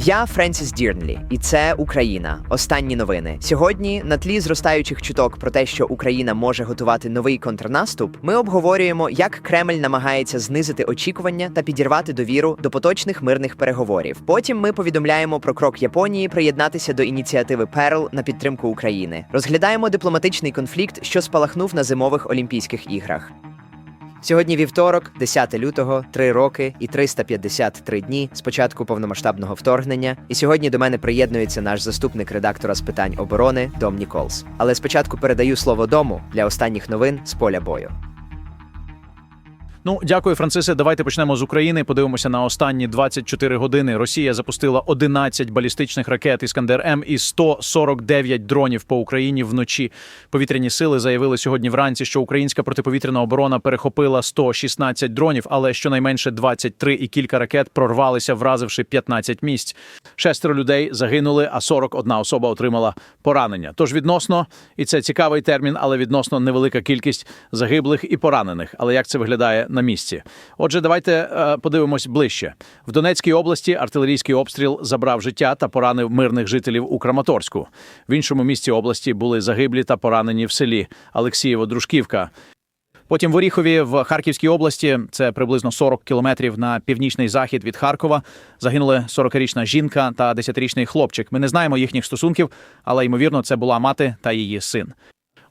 Я Френсіс Дірнлі, і це Україна. Останні новини. Сьогодні, на тлі зростаючих чуток про те, що Україна може готувати новий контрнаступ, ми обговорюємо, як Кремль намагається знизити очікування та підірвати довіру до поточних мирних переговорів. Потім ми повідомляємо про крок Японії приєднатися до ініціативи Перл на підтримку України. Розглядаємо дипломатичний конфлікт, що спалахнув на зимових Олімпійських іграх. Сьогодні вівторок, 10 лютого, 3 роки і 353 дні з початку повномасштабного вторгнення. І сьогодні до мене приєднується наш заступник редактора з питань оборони Дом Ніколс. Але спочатку передаю слово дому для останніх новин з поля бою. Ну, дякую, Францисе. Давайте почнемо з України. Подивимося на останні 24 години. Росія запустила 11 балістичних ракет Іскандер М і 149 дронів по Україні вночі. Повітряні сили заявили сьогодні вранці, що українська протиповітряна оборона перехопила 116 дронів, але щонайменше 23 і кілька ракет прорвалися, вразивши 15 місць. Шестеро людей загинули, а 41 особа отримала поранення. Тож відносно, і це цікавий термін, але відносно невелика кількість загиблих і поранених. Але як це виглядає місці? Отже, давайте е, подивимось ближче. В Донецькій області артилерійський обстріл забрав життя та поранив мирних жителів у Краматорську. В іншому місті області були загиблі та поранені в селі Олексієво-Дружківка. Потім в Оріхові в Харківській області, це приблизно 40 кілометрів на північний захід від Харкова. Загинули 40-річна жінка та 10-річний хлопчик. Ми не знаємо їхніх стосунків, але ймовірно, це була мати та її син.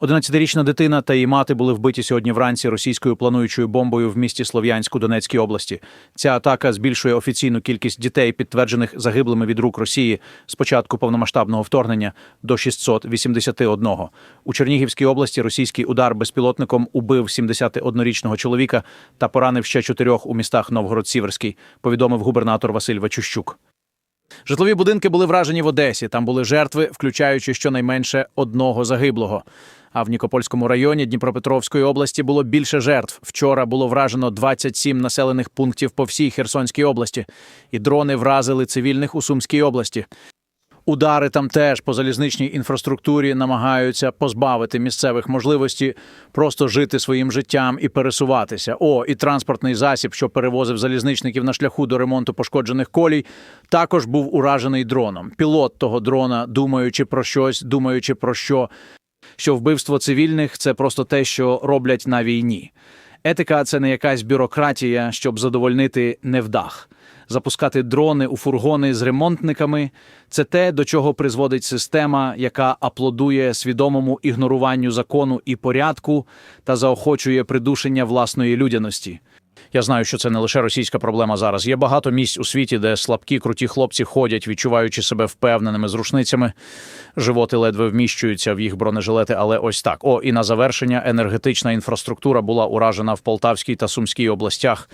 11-річна дитина та її мати були вбиті сьогодні вранці російською плануючою бомбою в місті Слов'янську Донецькій області. Ця атака збільшує офіційну кількість дітей, підтверджених загиблими від рук Росії з початку повномасштабного вторгнення до 681. У Чернігівській області російський удар безпілотником убив 71-річного чоловіка та поранив ще чотирьох у містах Новгород-Сіверський, повідомив губернатор Василь Вачущук. Житлові будинки були вражені в Одесі. Там були жертви, включаючи щонайменше одного загиблого. А в Нікопольському районі Дніпропетровської області було більше жертв. Вчора було вражено 27 населених пунктів по всій Херсонській області, і дрони вразили цивільних у Сумській області. Удари там теж по залізничній інфраструктурі намагаються позбавити місцевих можливості просто жити своїм життям і пересуватися. О, і транспортний засіб, що перевозив залізничників на шляху до ремонту пошкоджених колій, також був уражений дроном. Пілот того дрона, думаючи про щось, думаючи про що, що вбивство цивільних це просто те, що роблять на війні. Етика це не якась бюрократія, щоб задовольнити невдах. Запускати дрони у фургони з ремонтниками це те, до чого призводить система, яка аплодує свідомому ігноруванню закону і порядку та заохочує придушення власної людяності. Я знаю, що це не лише російська проблема зараз. Є багато місць у світі, де слабкі, круті хлопці ходять, відчуваючи себе впевненими з рушницями. Животи ледве вміщуються в їх бронежилети, але ось так. О, і на завершення енергетична інфраструктура була уражена в Полтавській та Сумській областях.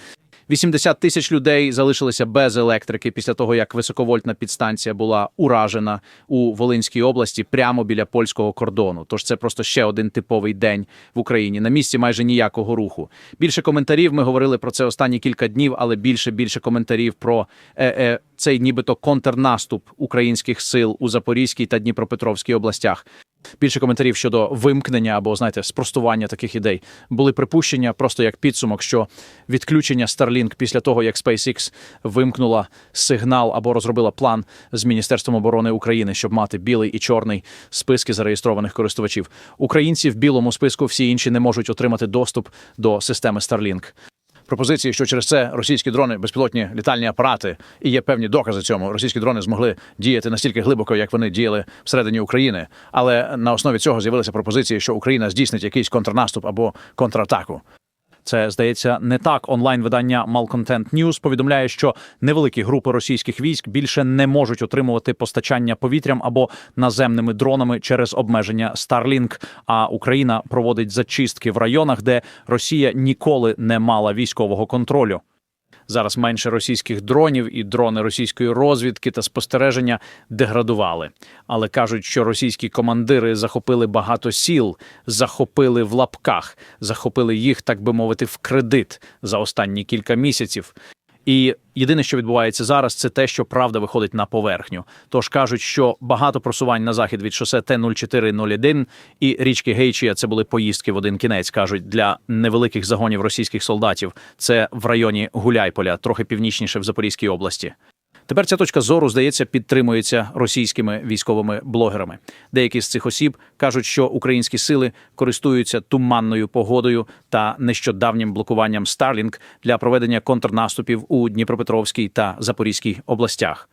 80 тисяч людей залишилися без електрики після того, як високовольтна підстанція була уражена у Волинській області прямо біля польського кордону. Тож це просто ще один типовий день в Україні. На місці майже ніякого руху. Більше коментарів. Ми говорили про це останні кілька днів, але більше більше коментарів про е, е, цей нібито контрнаступ українських сил у Запорізькій та Дніпропетровській областях. Більше коментарів щодо вимкнення або знаєте спростування таких ідей були припущення, просто як підсумок, що відключення Starlink після того, як SpaceX вимкнула сигнал або розробила план з Міністерством оборони України, щоб мати білий і чорний списки зареєстрованих користувачів. Українці в білому списку всі інші не можуть отримати доступ до системи Starlink. Пропозиції, що через це російські дрони, безпілотні літальні апарати, і є певні докази цьому. Російські дрони змогли діяти настільки глибоко, як вони діяли всередині України. Але на основі цього з'явилися пропозиції, що Україна здійснить якийсь контрнаступ або контратаку. Це здається не так. Онлайн-видання Malcontent News повідомляє, що невеликі групи російських військ більше не можуть отримувати постачання повітрям або наземними дронами через обмеження Starlink, А Україна проводить зачистки в районах, де Росія ніколи не мала військового контролю. Зараз менше російських дронів і дрони російської розвідки та спостереження деградували. Але кажуть, що російські командири захопили багато сіл, захопили в лапках, захопили їх, так би мовити, в кредит за останні кілька місяців. І єдине, що відбувається зараз, це те, що правда виходить на поверхню. Тож кажуть, що багато просувань на захід від шосе Т-0401 і річки Гейчія це були поїздки в один кінець. кажуть для невеликих загонів російських солдатів. Це в районі Гуляйполя, трохи північніше в Запорізькій області. Тепер ця точка зору, здається, підтримується російськими військовими блогерами. Деякі з цих осіб кажуть, що українські сили користуються туманною погодою та нещодавнім блокуванням Starlink для проведення контрнаступів у Дніпропетровській та Запорізькій областях.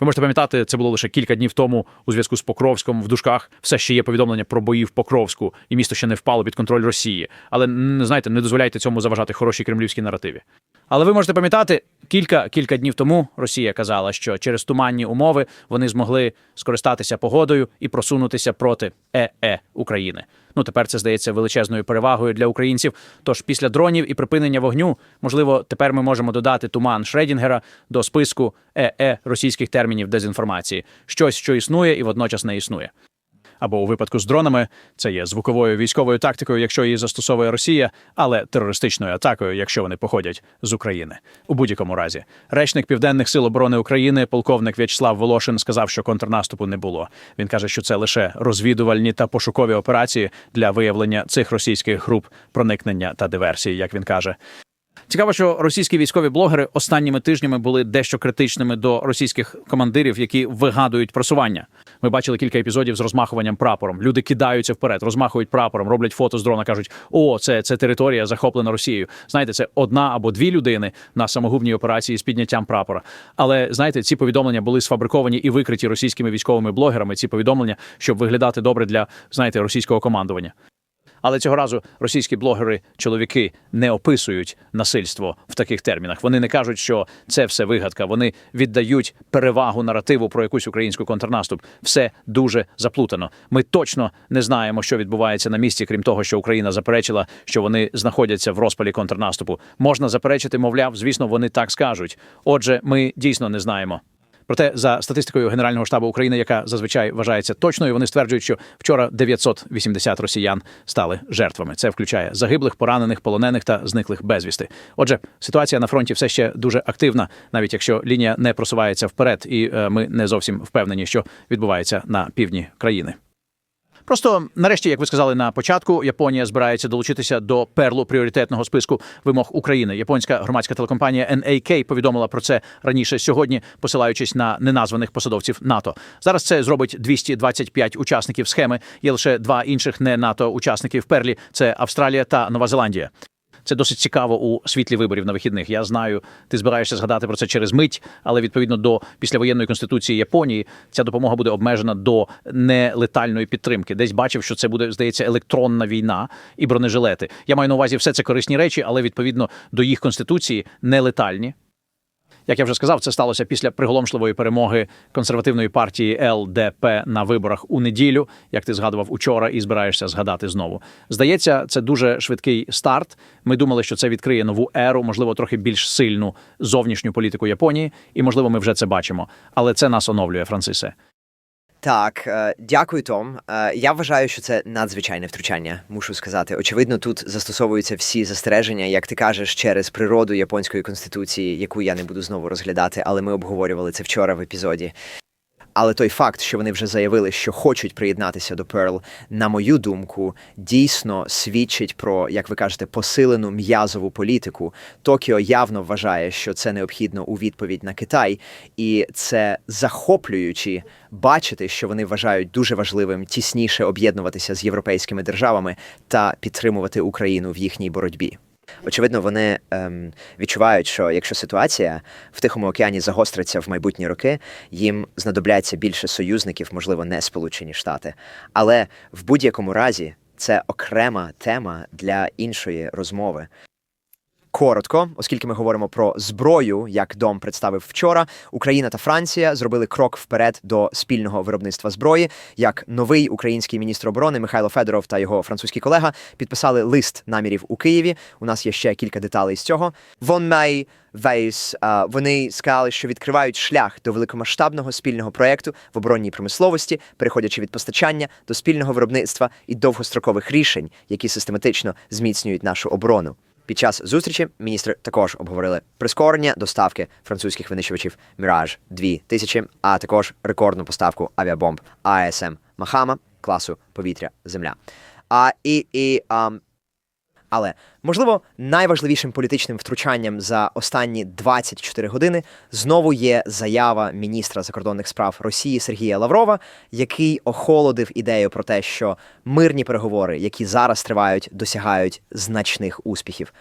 Ви можете пам'ятати, це було лише кілька днів тому у зв'язку з Покровськом в дужках. Все ще є повідомлення про бої в Покровську, і місто ще не впало під контроль Росії. Але м, знаєте, не дозволяйте цьому заважати хорошій кремлівській наративі. Але ви можете пам'ятати, кілька кілька днів тому Росія казала, що через туманні умови вони змогли скористатися погодою і просунутися проти ЕЕ України. Ну тепер це здається величезною перевагою для українців. Тож після дронів і припинення вогню, можливо, тепер ми можемо додати туман Шредінгера до списку ЕЕ російських термінів дезінформації, щось, що існує і водночас не існує. Або у випадку з дронами це є звуковою військовою тактикою, якщо її застосовує Росія, але терористичною атакою, якщо вони походять з України. У будь-якому разі, речник Південних сил оборони України, полковник В'ячеслав Волошин, сказав, що контрнаступу не було. Він каже, що це лише розвідувальні та пошукові операції для виявлення цих російських груп проникнення та диверсії, як він каже. Цікаво, що російські військові блогери останніми тижнями були дещо критичними до російських командирів, які вигадують просування. Ми бачили кілька епізодів з розмахуванням прапором. Люди кидаються вперед, розмахують прапором, роблять фото з дрона, кажуть: о, це, це територія захоплена Росією. Знаєте, це одна або дві людини на самогубній операції з підняттям прапора. Але знаєте, ці повідомлення були сфабриковані і викриті російськими військовими блогерами. Ці повідомлення, щоб виглядати добре для знаєте російського командування. Але цього разу російські блогери, чоловіки не описують насильство в таких термінах. Вони не кажуть, що це все вигадка. Вони віддають перевагу наративу про якусь українську контрнаступ. Все дуже заплутано. Ми точно не знаємо, що відбувається на місці, крім того, що Україна заперечила, що вони знаходяться в розпалі контрнаступу. Можна заперечити, мовляв, звісно, вони так скажуть. Отже, ми дійсно не знаємо. Проте, за статистикою Генерального штабу України, яка зазвичай вважається точною, вони стверджують, що вчора 980 росіян стали жертвами. Це включає загиблих, поранених, полонених та зниклих безвісти. Отже, ситуація на фронті все ще дуже активна, навіть якщо лінія не просувається вперед, і е, ми не зовсім впевнені, що відбувається на півдні країни. Просто нарешті, як ви сказали на початку, Японія збирається долучитися до перлу пріоритетного списку вимог України. Японська громадська телекомпанія NAK повідомила про це раніше сьогодні, посилаючись на неназваних посадовців НАТО. Зараз це зробить 225 учасників схеми. Є лише два інших не НАТО учасники перлі: це Австралія та Нова Зеландія. Це досить цікаво у світлі виборів на вихідних. Я знаю, ти збираєшся згадати про це через мить, але відповідно до післявоєнної конституції Японії ця допомога буде обмежена до нелетальної підтримки. Десь бачив, що це буде здається електронна війна і бронежилети. Я маю на увазі все це корисні речі, але відповідно до їх конституції нелетальні. Як я вже сказав, це сталося після приголомшливої перемоги консервативної партії ЛДП на виборах у неділю, як ти згадував учора, і збираєшся згадати знову. Здається, це дуже швидкий старт. Ми думали, що це відкриє нову еру, можливо, трохи більш сильну зовнішню політику Японії, і можливо, ми вже це бачимо. Але це нас оновлює, Францисе. Так, е, дякую, Том. Е, Я вважаю, що це надзвичайне втручання, мушу сказати. Очевидно, тут застосовуються всі застереження, як ти кажеш, через природу японської конституції, яку я не буду знову розглядати, але ми обговорювали це вчора в епізоді. Але той факт, що вони вже заявили, що хочуть приєднатися до Перл, на мою думку, дійсно свідчить про, як ви кажете, посилену м'язову політику. Токіо явно вважає, що це необхідно у відповідь на Китай, і це захоплюючи бачити, що вони вважають дуже важливим тісніше об'єднуватися з європейськими державами та підтримувати Україну в їхній боротьбі. Очевидно, вони ем, відчувають, що якщо ситуація в Тихому океані загостриться в майбутні роки, їм знадобляться більше союзників, можливо, не Сполучені Штати. Але в будь-якому разі це окрема тема для іншої розмови. Коротко, оскільки ми говоримо про зброю, як Дом представив вчора, Україна та Франція зробили крок вперед до спільного виробництва зброї. Як новий український міністр оборони Михайло Федоров та його французький колега підписали лист намірів у Києві. У нас є ще кілька деталей з цього. Вон май Вейс. Вони сказали, що відкривають шлях до великомасштабного спільного проєкту в оборонній промисловості, переходячи від постачання до спільного виробництва і довгострокових рішень, які систематично зміцнюють нашу оборону. Під час зустрічі міністри також обговорили прискорення доставки французьких винищувачів Міраж 2000, а також рекордну поставку авіабомб АСМ Махама класу повітря Земля. А і, і а, Але можливо найважливішим політичним втручанням за останні 24 години знову є заява міністра закордонних справ Росії Сергія Лаврова, який охолодив ідею про те, що мирні переговори, які зараз тривають, досягають значних успіхів.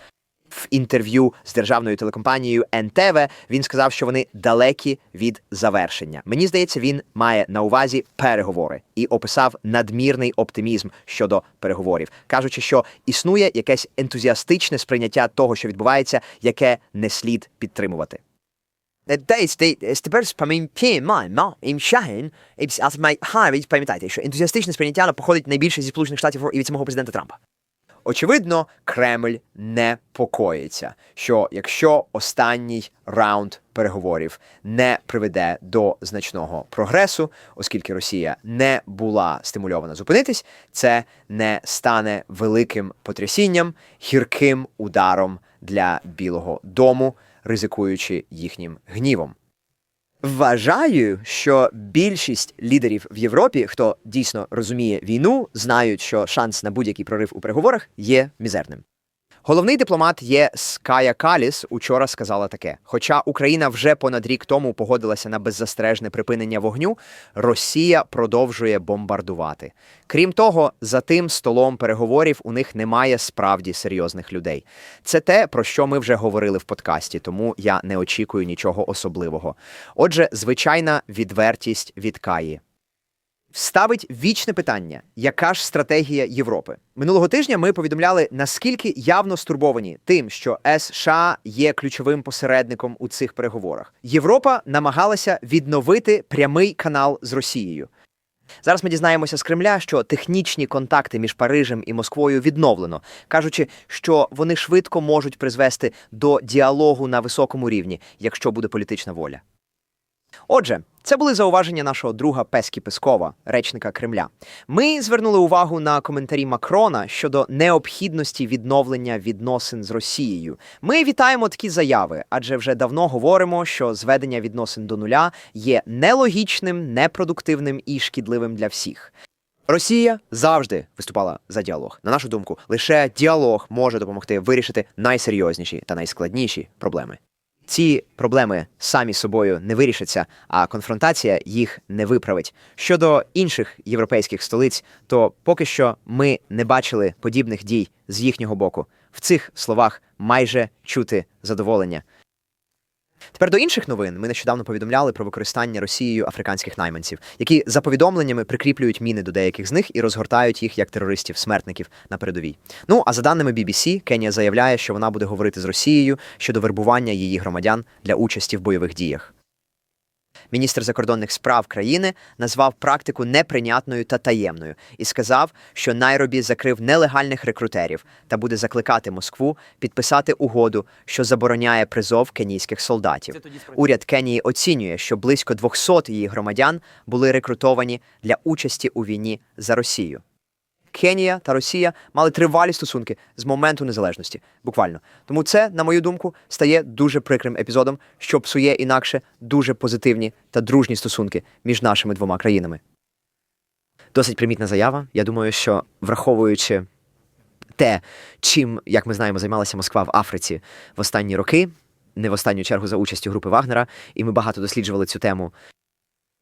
В інтерв'ю з державною телекомпанією НТВ він сказав, що вони далекі від завершення. Мені здається, він має на увазі переговори і описав надмірний оптимізм щодо переговорів, кажучи, що існує якесь ентузіастичне сприйняття того, що відбувається, яке не слід підтримувати. Пам'ятайте, що ентузіастичне сприйняття походить найбільше зі Сполучених Штатів і від самого президента Трампа. Очевидно, Кремль непокоїться, що якщо останній раунд переговорів не приведе до значного прогресу, оскільки Росія не була стимульована зупинитись, це не стане великим потрясінням, гірким ударом для Білого Дому, ризикуючи їхнім гнівом. Вважаю, що більшість лідерів в Європі, хто дійсно розуміє війну, знають, що шанс на будь-який прорив у переговорах є мізерним. Головний дипломат є Ская Каліс учора сказала таке: хоча Україна вже понад рік тому погодилася на беззастережне припинення вогню, Росія продовжує бомбардувати. Крім того, за тим столом переговорів у них немає справді серйозних людей. Це те, про що ми вже говорили в подкасті, тому я не очікую нічого особливого. Отже, звичайна відвертість від Каї. Ставить вічне питання, яка ж стратегія Європи минулого тижня. Ми повідомляли, наскільки явно стурбовані тим, що США є ключовим посередником у цих переговорах. Європа намагалася відновити прямий канал з Росією. Зараз ми дізнаємося з Кремля, що технічні контакти між Парижем і Москвою відновлено, кажучи, що вони швидко можуть призвести до діалогу на високому рівні, якщо буде політична воля. Отже, це були зауваження нашого друга Пескі Пескова, речника Кремля. Ми звернули увагу на коментарі Макрона щодо необхідності відновлення відносин з Росією. Ми вітаємо такі заяви, адже вже давно говоримо, що зведення відносин до нуля є нелогічним, непродуктивним і шкідливим для всіх. Росія завжди виступала за діалог. На нашу думку, лише діалог може допомогти вирішити найсерйозніші та найскладніші проблеми. Ці проблеми самі собою не вирішаться, а конфронтація їх не виправить. Щодо інших європейських столиць, то поки що ми не бачили подібних дій з їхнього боку. В цих словах майже чути задоволення. Тепер до інших новин ми нещодавно повідомляли про використання Росією африканських найманців, які за повідомленнями прикріплюють міни до деяких з них і розгортають їх як терористів-смертників на передовій. Ну а за даними BBC, Кенія заявляє, що вона буде говорити з Росією щодо вербування її громадян для участі в бойових діях. Міністр закордонних справ країни назвав практику неприйнятною та таємною і сказав, що Найробі закрив нелегальних рекрутерів та буде закликати Москву підписати угоду, що забороняє призов кенійських солдатів. Уряд Кенії оцінює, що близько 200 її громадян були рекрутовані для участі у війні за Росію. Кенія та Росія мали тривалі стосунки з моменту незалежності, буквально. Тому це, на мою думку, стає дуже прикрим епізодом, що псує інакше дуже позитивні та дружні стосунки між нашими двома країнами. Досить примітна заява. Я думаю, що враховуючи те, чим, як ми знаємо, займалася Москва в Африці в останні роки, не в останню чергу за участю групи Вагнера, і ми багато досліджували цю тему.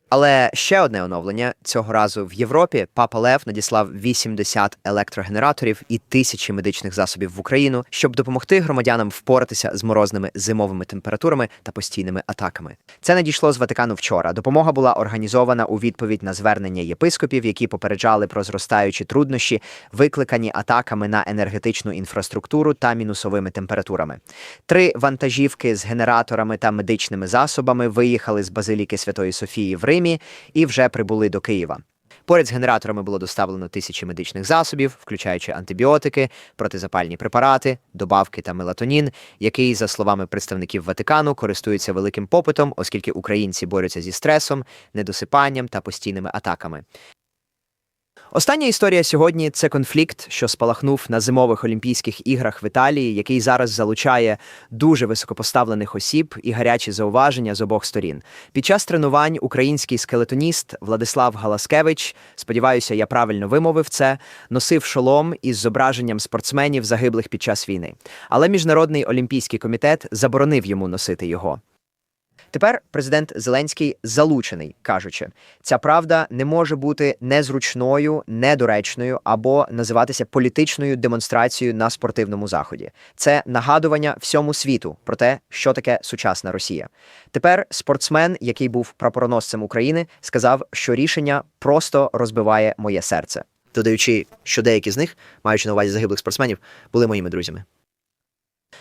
Але ще одне оновлення цього разу в Європі папа Лев надіслав 80 електрогенераторів і тисячі медичних засобів в Україну, щоб допомогти громадянам впоратися з морозними зимовими температурами та постійними атаками. Це надійшло з Ватикану вчора. Допомога була організована у відповідь на звернення єпископів, які попереджали про зростаючі труднощі, викликані атаками на енергетичну інфраструктуру та мінусовими температурами. Три вантажівки з генераторами та медичними засобами виїхали з базиліки Святої Софії в Римі і вже прибули до Києва. Поряд з генераторами було доставлено тисячі медичних засобів, включаючи антибіотики, протизапальні препарати, добавки та мелатонін, який, за словами представників Ватикану, користується великим попитом, оскільки українці борються зі стресом, недосипанням та постійними атаками. Остання історія сьогодні це конфлікт, що спалахнув на зимових Олімпійських іграх в Італії, який зараз залучає дуже високопоставлених осіб і гарячі зауваження з обох сторін. Під час тренувань український скелетоніст Владислав Галаскевич, сподіваюся, я правильно вимовив це, носив шолом із зображенням спортсменів, загиблих під час війни. Але Міжнародний олімпійський комітет заборонив йому носити його. Тепер президент Зеленський залучений, кажучи, ця правда не може бути незручною, недоречною або називатися політичною демонстрацією на спортивному заході. Це нагадування всьому світу про те, що таке сучасна Росія. Тепер спортсмен, який був прапороносцем України, сказав, що рішення просто розбиває моє серце, додаючи, що деякі з них, маючи на увазі загиблих спортсменів, були моїми друзями.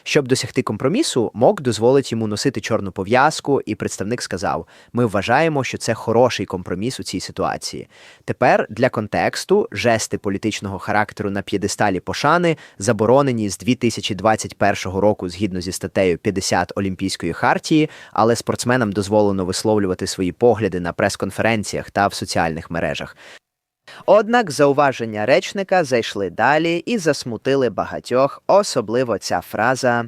Щоб досягти компромісу, МОК дозволить йому носити чорну пов'язку, і представник сказав: ми вважаємо, що це хороший компроміс у цій ситуації. Тепер для контексту жести політичного характеру на п'єдесталі пошани заборонені з 2021 року згідно зі статтею 50 Олімпійської хартії, але спортсменам дозволено висловлювати свої погляди на прес-конференціях та в соціальних мережах. Однак зауваження речника зайшли далі і засмутили багатьох, особливо ця фраза.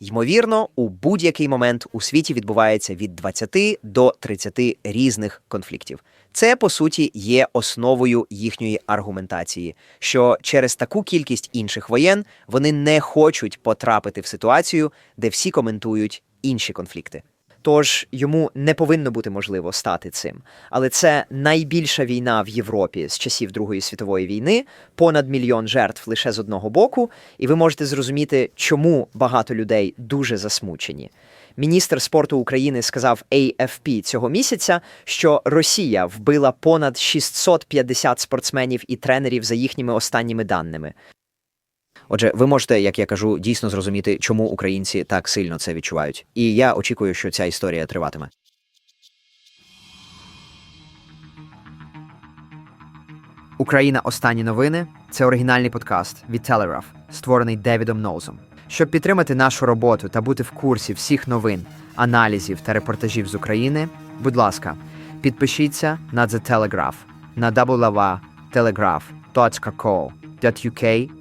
Ймовірно, у будь-який момент у світі відбувається від 20 до 30 різних конфліктів. Це, по суті, є основою їхньої аргументації, що через таку кількість інших воєн вони не хочуть потрапити в ситуацію, де всі коментують інші конфлікти. Тож йому не повинно бути можливо стати цим. Але це найбільша війна в Європі з часів Другої світової війни, понад мільйон жертв лише з одного боку, і ви можете зрозуміти, чому багато людей дуже засмучені. Міністр спорту України сказав AFP цього місяця, що Росія вбила понад 650 спортсменів і тренерів за їхніми останніми даними. Отже, ви можете, як я кажу, дійсно зрозуміти, чому українці так сильно це відчувають. І я очікую, що ця історія триватиме. Україна. Останні новини це оригінальний подкаст від Telegraph, створений Девідом Ноузом. Щоб підтримати нашу роботу та бути в курсі всіх новин, аналізів та репортажів з України, будь ласка, підпишіться на The Telegraph на www.telegraph.co.uk